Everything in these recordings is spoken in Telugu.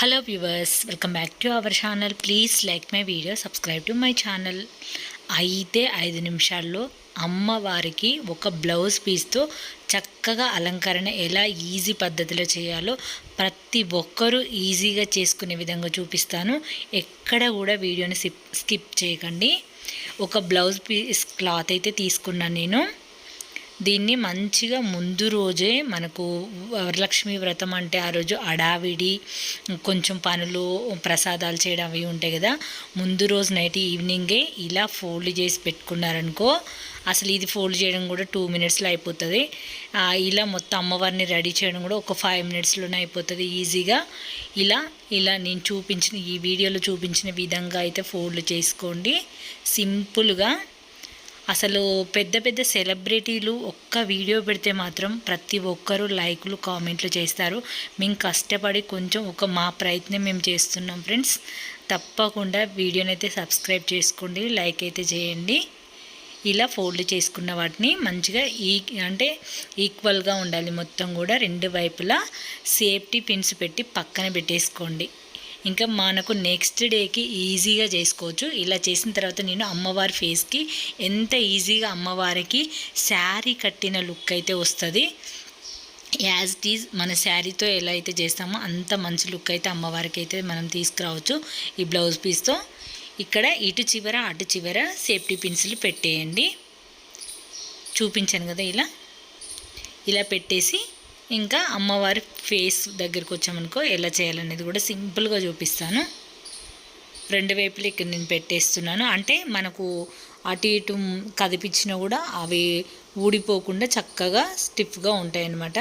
Hello viewers welcome back to our channel please like my video subscribe to my channel అయితే ఐదు నిమిషాల్లో అమ్మవారికి ఒక బ్లౌజ్ పీస్తో చక్కగా అలంకరణ ఎలా ఈజీ పద్ధతిలో చేయాలో ప్రతి ఒక్కరూ ఈజీగా చేసుకునే విధంగా చూపిస్తాను. ఎక్కడ కూడా వీడియోని స్కిప్ చేయకండి. ఒక బ్లౌజ్ పీస్ క్లాత్ అయితే తీసుకున్నాను నేను. దీన్ని మంచిగా ముందు రోజే మనకు వరలక్ష్మి వ్రతం అంటే ఆ రోజు అడావిడి కొంచెం పనులు ప్రసాదాలు చేయడం అవి ఉంటాయి కదా. ముందు రోజు నైట్ ఈవినింగే ఇలా ఫోల్డ్ చేసి పెట్టుకున్నారనుకో అసలు ఇది ఫోల్డ్ చేయడం కూడా టూ మినిట్స్లో అయిపోతుంది. ఇలా మొత్తం అమ్మవారిని రెడీ చేయడం కూడా ఒక ఫైవ్ మినిట్స్లోనే అయిపోతుంది ఈజీగా. ఇలా ఇలా నేను చూపించిన ఈ వీడియోలో చూపించిన విధంగా అయితే ఫోల్డ్ చేసుకోండి. సింపుల్గా అసలు పెద్ద పెద్ద సెలబ్రిటీలు ఒక్క వీడియో పెడితే మాత్రం ప్రతి ఒక్కరూ లైక్లు కామెంట్లు చేస్తారు. మేము కష్టపడి కొంచెం ఒక మా ప్రయత్నం మేము చేస్తున్నాం ఫ్రెండ్స్. తప్పకుండా వీడియోని అయితే సబ్స్క్రైబ్ చేసుకోండి లైక్ అయితే చేయండి. ఇలా ఫోల్డ్ చేసుకున్న వాటిని మంచిగా ఈ అంటే ఈక్వల్గా ఉండాలి మొత్తం కూడా రెండు వైపులా. సేఫ్టీ పిన్స్ పెట్టి పక్కన పెట్టేసుకోండి. ఇంకా మనకు నెక్స్ట్ డేకి ఈజీగా చేసుకోవచ్చు. ఇలా చేసిన తర్వాత నేను అమ్మవారి ఫేస్కి ఎంత ఈజీగా అమ్మవారికి శారీ కట్టిన లుక్ అయితే వస్తుంది. యాజ్ ఇట్ ఈజ్ మన శారీతో ఎలా అయితే చేస్తామో అంత మంచి లుక్ అయితే అమ్మవారికి అయితే మనం తీసుకురావచ్చు. ఈ బ్లౌజ్ పీస్తో ఇక్కడ ఇటు చివర అటు చివర సేఫ్టీ పిన్స్లు పెట్టేయండి. చూపించాను కదా ఇలా. ఇలా పెట్టేసి ఇంకా అమ్మవారి ఫేస్ దగ్గరికి వచ్చామనుకో ఎలా చేయాలనేది కూడా సింపుల్గా చూపిస్తాను. రెండు వైపులు ఇక్కడ నేను పెట్టేస్తున్నాను. అంటే మనకు అటు ఇటు కదిపించినా కూడా అవి ఊడిపోకుండా చక్కగా స్టిఫ్గా ఉంటాయి అన్నమాట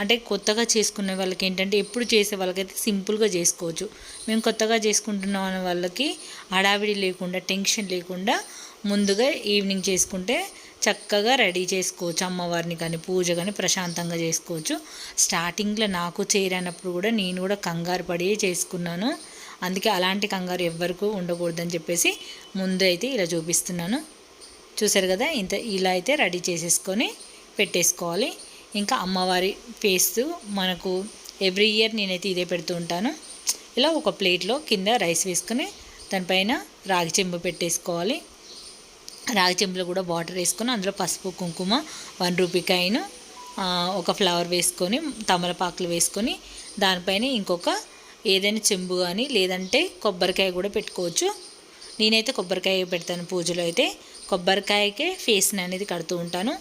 అంటే కొత్తగా చేసుకునే వాళ్ళకి ఏంటంటే ఎప్పుడు చేసే వాళ్ళకైతే సింపుల్గా చేసుకోవచ్చు. మేము కొత్తగా చేసుకుంటున్న వాళ్ళకి హడావిడి లేకుండా టెన్షన్ లేకుండా ముందుగా ఈవినింగ్ చేసుకుంటే చక్కగా రెడీ చేసుకోవచ్చు. అమ్మవారిని కానీ పూజ కానీ ప్రశాంతంగా చేసుకోవచ్చు. స్టార్టింగ్లో నాకు చేరినప్పుడు కూడా నేను కూడా కంగారు పడి చేసుకున్నాను. అందుకే అలాంటి కంగారు ఎవ్వరికూ ఉండకూడదని చెప్పేసి ముందు అయితే ఇలా చూపిస్తున్నాను. చూసారు కదా? ఇంత ఇలా అయితే రెడీ చేసేసుకొని పెట్టేసుకోవాలి. ఇంకా అమ్మవారి ఫేస్ మనకు ఎవ్రీ ఇయర్ నేనైతే ఇదే పెడుతూ ఉంటాను. ఇలా ఒక ప్లేట్లో కింద రైస్ వేసుకొని దానిపైన రాగి చెంబు పెట్టేసుకోవాలి. రాగి చెంబులో కూడా వాటర్ వేసుకొని అందులో పసుపు కుంకుమ వన్ రూపీ కాయిన్ ఒక ఫ్లవర్ వేసుకొని తమలపాకులు వేసుకొని దానిపైన ఇంకొక ఏదైనా చెంబు కానీ లేదంటే కొబ్బరికాయ కూడా పెట్టుకోవచ్చు. నేనైతే కొబ్బరికాయ పెడతాను పూజలో అయితే. కొబ్బరికాయకే ఫేస్ని అనేది కడుతూ ఉంటాను.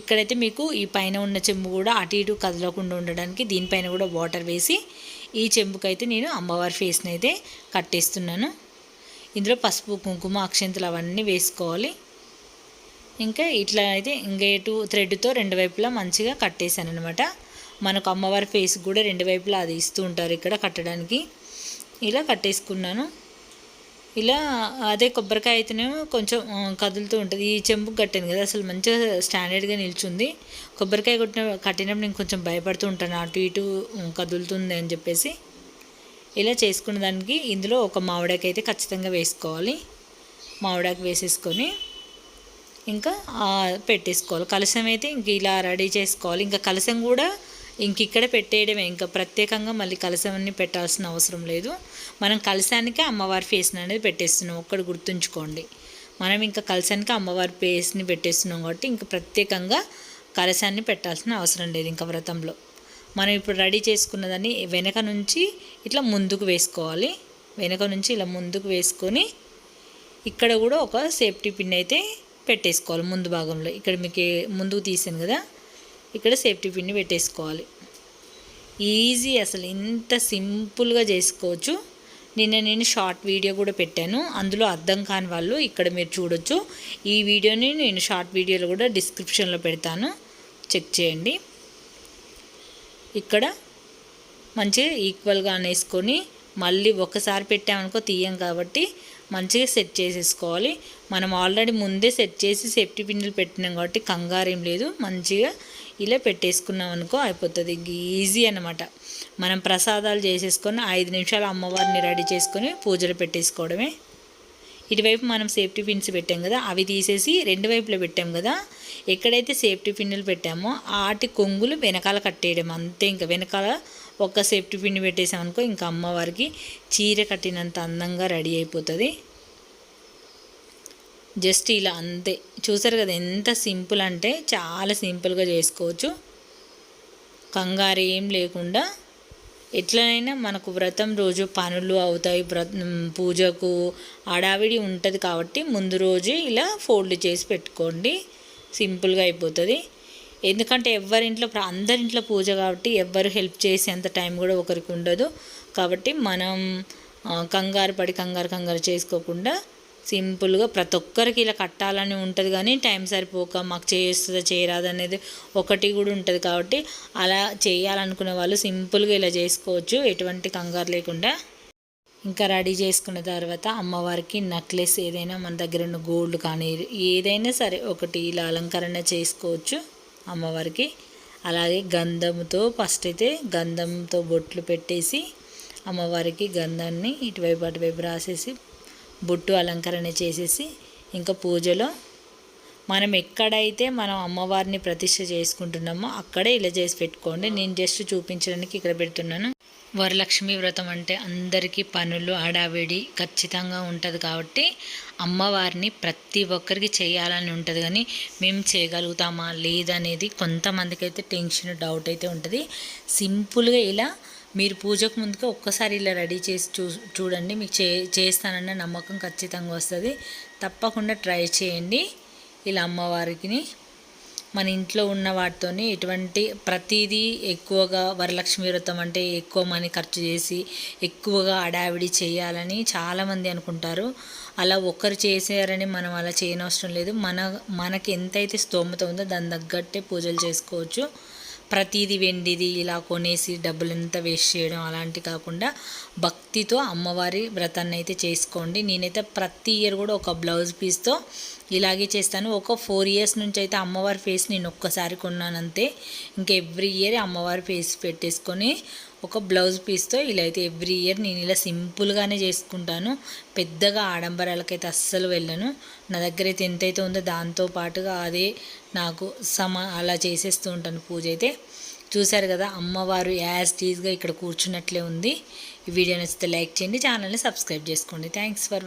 ఇక్కడైతే మీకు ఈ పైన ఉన్న చెంబు కూడా అటు ఇటు కదలకుండా ఉండడానికి దీనిపైన కూడా వాటర్ వేసి ఈ చెంబుకైతే నేను అమ్మవారి ఫేస్ని అయితే కట్టేస్తున్నాను. ఇందులో పసుపు కుంకుమ అక్షంతలు అవన్నీ వేసుకోవాలి. ఇంకా ఇట్లా అయితే ఇంకేటు థ్రెడ్తో రెండు వైపులా మంచిగా కట్టేశాను అనమాట మనకు అమ్మవారి ఫేస్ కూడా రెండు వైపులా అది ఇస్తూ ఉంటారు ఇక్కడ కట్టడానికి. ఇలా కట్టేసుకున్నాను. ఇలా అదే కొబ్బరికాయ అయితేనేమో కొంచెం కదులుతూ ఉంటుంది. ఈ చెంపుకు కట్టాను కదా అసలు మంచిగా స్టాండర్డ్గా నిల్చుంది. కొబ్బరికాయ కొట్టిన కట్టినప్పుడు నేను కొంచెం భయపడుతూ ఉంటాను. అటు ఇటు కదులుతుంది అని చెప్పేసి. ఇలా చేసుకున్న దానికి ఇందులో ఒక మామిడాకి అయితే ఖచ్చితంగా వేసుకోవాలి. మామిడాకి వేసేసుకొని ఇంకా పెట్టేసుకోవాలి. కలశం అయితే ఇంక ఇలా రెడీ చేసుకోవాలి. ఇంకా కలశం కూడా ఇంక ఇక్కడ పెట్టేయడమే. ఇంకా ప్రత్యేకంగా మళ్ళీ కలశాన్ని పెట్టాల్సిన అవసరం లేదు. మనం కలశానికే అమ్మవారి ఫేస్ని అనేది పెట్టేస్తున్నాం. ఒక్కడు గుర్తుంచుకోండి. మనం ఇంకా కలశానికి అమ్మవారి ఫేస్ని పెట్టేస్తున్నాం కాబట్టి ఇంకా ప్రత్యేకంగా కలశాన్ని పెట్టాల్సిన అవసరం లేదు ఇంకా వ్రతంలో. మనం ఇప్పుడు రెడీ చేసుకున్నదాన్ని వెనక నుంచి ఇట్లా ముందుకు వేసుకోవాలి. వెనక నుంచి ఇలా ముందుకు వేసుకొని ఇక్కడ కూడా ఒక సేఫ్టీ పిన్ అయితే పెట్టేసుకోవాలి ముందు భాగంలో. ఇక్కడ మీకు ముందుకు తీసాను కదా ఇక్కడ సేఫ్టీ పిన్ని పెట్టేసుకోవాలి. ఈజీ అసలు ఇంత సింపుల్గా చేసుకోవచ్చు. నిన్న నేను షార్ట్ వీడియో కూడా పెట్టాను. అందులో అర్థం కాని వాళ్ళు ఇక్కడ మీరు చూడొచ్చు. ఈ వీడియోని నేను షార్ట్ వీడియోలో కూడా డిస్క్రిప్షన్లో పెడతాను. చెక్ చేయండి. ఇక్కడ మంచిగా ఈక్వల్గా అనేసుకొని మళ్ళీ ఒకసారి పెట్టామనుకో తీయం కాబట్టి మంచిగా సెట్ చేసేసుకోవాలి. మనం ఆల్రెడీ ముందే సెట్ చేసి సేఫ్టీ పిన్నులు పెట్టినాం కాబట్టి కంగారేం లేదు. మంచిగా ఇలా పెట్టేసుకున్నాం అనుకో అయిపోతుంది. ఈజీ అనమాట మనం ప్రసాదాలు చేసేసుకొని ఐదు నిమిషాలు అమ్మవారిని రెడీ చేసుకొని పూజలు పెట్టేసుకోవడమే. ఇటువైపు మనం సేఫ్టీ పిన్స్ పెట్టాం కదా అవి తీసేసి రెండు వైపులో పెట్టాం కదా ఎక్కడైతే సేఫ్టీ పిన్నులు పెట్టామో ఆటి కొంగులు వెనకాల కట్టేయడం అంతే. ఇంకా వెనకాల ఒక్క సేఫ్టీ పిన్ పెట్టేసామనుకో ఇంకా అమ్మవారికి చీర కట్టినంత అందంగా రెడీ అయిపోతుంది. జస్ట్ ఇలా అంతే. చూసారు కదా ఎంత సింపుల్ అంటే చాలా సింపుల్గా చేసుకోవచ్చు. కంగారు ఏం లేకుండా ఎట్లనైనా మనకు వ్రతం రోజు పనులు అవుతాయి. వ్రత పూజకు హడావిడి ఉంటుంది కాబట్టి ముందు రోజే ఇలా ఫోల్డ్ చేసి పెట్టుకోండి. సింపుల్గా అయిపోతుంది. ఎందుకంటే ఎవరింట్లో అందరింట్లో పూజ కాబట్టి ఎవ్వరు హెల్ప్ చేసేంత టైం కూడా ఒకరికి ఉండదు. కాబట్టి మనం కంగారు పడి కంగారు కంగారు చేసుకోకుండా సింపుల్గా ప్రతి ఒక్కరికి ఇలా కట్టాలని ఉంటుంది కానీ టైం సరిపోక మాకు చేస్తుందా చేయరాదు అనేది ఒకటి కూడా ఉంటుంది కాబట్టి అలా చేయాలనుకునే వాళ్ళు సింపుల్గా ఇలా చేసుకోవచ్చు ఎటువంటి కంగారు లేకుండా. ఇంకా రెడీ చేసుకున్న తర్వాత అమ్మవారికి నెక్లెస్ ఏదైనా మన దగ్గర ఉన్న గోల్డ్ కానీ ఏదైనా సరే ఒకటి ఇలా అలంకరణ చేసుకోవచ్చు అమ్మవారికి. అలాగే గంధంతో ఫస్ట్ అయితే గంధంతో బొట్లు పెట్టేసి అమ్మవారికి గంధాన్ని ఇటువైపు అటువైపు రాసేసి బొట్టు అలంకరణ చేసేసి ఇంకా పూజలో మనం ఎక్కడైతే మనం అమ్మవారిని ప్రతిష్ట చేసుకుంటున్నామో అక్కడే ఇలా చేసి పెట్టుకోండి. నేను జస్ట్ చూపించడానికి ఇక్కడ పెడుతున్నాను. వరలక్ష్మి వ్రతం అంటే అందరికీ పనులు హడావిడి ఖచ్చితంగా ఉంటుంది కాబట్టి అమ్మవారిని ప్రతి ఒక్కరికి చేయాలని ఉంటుంది కానీ మేము చేయగలుగుతామా లేదనేది కొంతమందికి అయితే టెన్షన్ డౌట్ అయితే ఉంటుంది. సింపుల్గా ఇలా మీరు పూజకు ముందుగా ఒక్కసారి ఇలా రెడీ చేసి చూ చూడండి. మీకు చే చేస్తానన్న నమ్మకం ఖచ్చితంగా వస్తుంది. తప్పకుండా ట్రై చేయండి ఇలా అమ్మవారికి మన ఇంట్లో ఉన్న వాటితోనే ఎటువంటి ప్రతిదీ ఎక్కువగా వరలక్ష్మి వ్రతం అంటే ఎక్కువ మనీ ఖర్చు చేసి ఎక్కువగా అడావిడి చేయాలని చాలామంది అనుకుంటారు. అలా ఒక్కరు చేసారని మనం అలా చేయనవసరం లేదు. మన మనకి ఎంతైతే స్తోమత ఉందో దాని తగ్గట్టే పూజలు చేసుకోవచ్చు. ప్రతిదీ వెండిది ఇలా కొనేసి డబ్బులంతా వేస్ట్ చేయడం అలాంటి కాకుండా భక్తితో అమ్మవారి వ్రతాన్ని అయితే చేసుకోండి. నేనైతే ప్రతి ఇయర్ కూడా ఒక బ్లౌజ్ పీస్తో ఇలాగే చేస్తాను. ఒక ఫోర్ ఇయర్స్ నుంచి అయితే అమ్మవారి ఫేస్ నేను ఒక్కసారి కొన్నానంతే. ఇంకా ఎవ్రీ ఇయర్ అమ్మవారి ఫేస్ పెట్టేసుకొని ఒక బ్లౌజ్ పీస్తో ఇలా అయితే ఎవ్రీ ఇయర్ నేను ఇలా సింపుల్గానే చేసుకుంటాను. పెద్దగా ఆడంబరాలకైతే అస్సలు వెళ్ళను. నా దగ్గర అయితే ఎంతైతే ఉందో దాంతో పాటుగా అదే నాకు సమ అలా చేసేస్తూ ఉంటాను పూజ అయితే. చూశారు కదా అమ్మవారు యాజ్ టీజ్గా ఇక్కడ కూర్చున్నట్లే ఉంది. ఈ వీడియో నచ్చితే లైక్ చేయండి ఛానల్ని సబ్స్క్రైబ్ చేసుకోండి. Thanks for